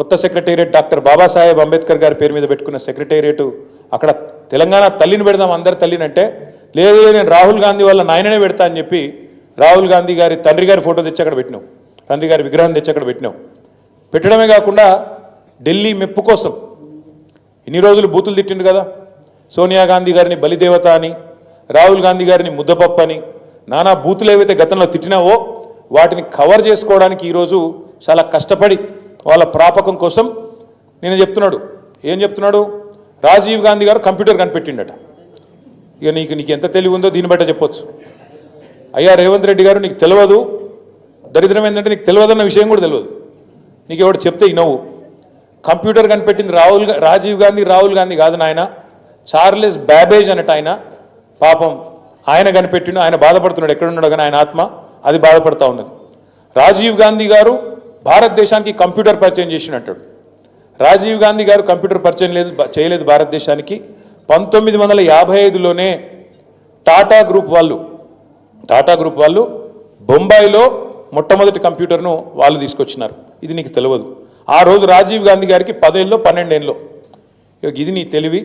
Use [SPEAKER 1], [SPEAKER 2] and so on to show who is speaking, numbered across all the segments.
[SPEAKER 1] కొత్త secretariat doctor Babasaheb Ambedkar గారి పేరు మీద పెట్టుకున్న సెక్రటేరియట్ అక్కడ తెలంగాణ తల్లిని పెడదాం అందరి తల్లిని అంటే లేదు నేను రాహుల్ గాంధీ వాళ్ళ నాయననే పెడతా అని చెప్పి రాహుల్ గాంధీ గారి తండ్రి గారి ఫోటో తెచ్చి అక్కడ పెట్టినావు. తండ్రి గారి విగ్రహం తెచ్చి అక్కడ పెట్టినావు. పెట్టడమే కాకుండా ఢిల్లీ మెప్పు కోసం ఇన్ని రోజులు బూతులు తిట్టిండు కదా. సోనియా గాంధీ గారిని బలిదేవత అని రాహుల్ గాంధీ గారిని ముద్దపప్పు అని నానా బూతులు ఏవైతే గతంలో తిట్టినావో వాటిని కవర్ చేసుకోవడానికి ఈరోజు చాలా కష్టపడి వాళ్ళ ప్రాపకం కోసం నేను చెప్తున్నాడు. ఏం చెప్తున్నాడు? రాజీవ్ గాంధీ గారు కంప్యూటర్ కనిపెట్టిండట. ఇక నీకు నీకు ఎంత తెలివి ఉందో దీన్ని బట్ట చెప్పొచ్చు. అయ్యా రేవంత్ రెడ్డి గారు నీకు తెలియదు. దరిద్రం ఏంటంటే నీకు తెలియదన్న విషయం కూడా తెలియదు. నీకు ఎవడు చెప్తే ఇనవు కంప్యూటర్ కనిపెట్టింది రాహుల్ రాజీవ్ గాంధీ రాహుల్ గాంధీ కాదు నాయన. చార్లెస్ బ్యాబేజ్ అన్నట్టు ఆయన. పాపం ఆయన కనిపెట్టిండు ఆయన బాధపడుతున్నాడు. ఎక్కడున్నాడు కానీ ఆయన ఆత్మ అది బాధపడతా ఉన్నది. రాజీవ్ గాంధీ గారు భారతదేశానికి కంప్యూటర్ పరిచయం చేసినట్టాడు రాజీవ్ గాంధీ గారు కంప్యూటర్ పరిచయం లేదు చేయలేదు భారతదేశానికి. పంతొమ్మిది వందల యాభై ఐదులోనే టాటా గ్రూప్ వాళ్ళు టాటా గ్రూప్ వాళ్ళు బొంబాయిలో మొట్టమొదటి కంప్యూటర్ను వాళ్ళు తీసుకొచ్చినారు. ఇది నీకు తెలియదు. ఆ రోజు రాజీవ్ గాంధీ గారికి పదేళ్ళలో పన్నెండేళ్ళలో. ఇక ఇది నీ తెలివి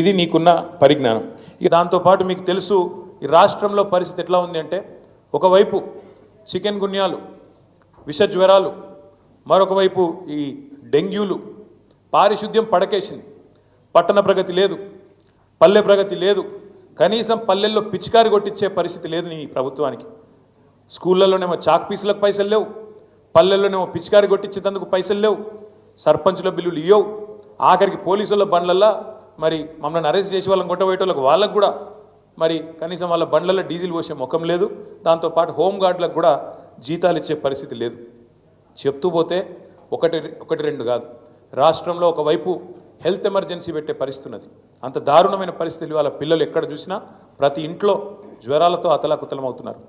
[SPEAKER 1] ఇది నీకున్న పరిజ్ఞానం. ఇక దాంతోపాటు మీకు తెలుసు ఈ రాష్ట్రంలో పరిస్థితి ఎట్లా ఉంది అంటే ఒకవైపు చికెన్ గున్యాలు విష జ్వరాలు మరొకవైపు ఈ డెంగ్యూలు. పారిశుద్ధ్యం పడకేసింది. పట్టణ ప్రగతి లేదు. పల్లె ప్రగతి లేదు. కనీసం పల్లెల్లో పిచికారి కొట్టించే పరిస్థితి లేదు నీ ప్రభుత్వానికి. స్కూళ్ళల్లోనేమో చాక్ పీసులకు పైసలు లేవు. పల్లెల్లోనేమో పిచికారి కొట్టించేందుకు పైసలు లేవు. సర్పంచుల బిల్లులు ఇవ్వవు ఆఖరికి పోలీసుల బండ్లల్లో మరి మమ్మల్ని అరెస్ట్ చేసి వాళ్ళని కొట్టబోయేటోళ్ళకి వాళ్ళకు కూడా మరి కనీసం వాళ్ళ బండ్లలో డీజిల్ పోసే ముఖం లేదు. దాంతోపాటు హోంగార్డులకు కూడా జీతాలు ఇచ్చే పరిస్థితి లేదు. చెప్తూ పోతే ఒకటి ఒకటి రెండు కాదు. రాష్ట్రంలో ఒకవైపు హెల్త్ ఎమర్జెన్సీ పెట్టే పరిస్థితి ఉన్నది. అంత దారుణమైన పరిస్థితులు వాళ్ళ పిల్లలు ఎక్కడ చూసినా ప్రతి ఇంట్లో జ్వరాలతో అతలాకుతలం అవుతున్నారు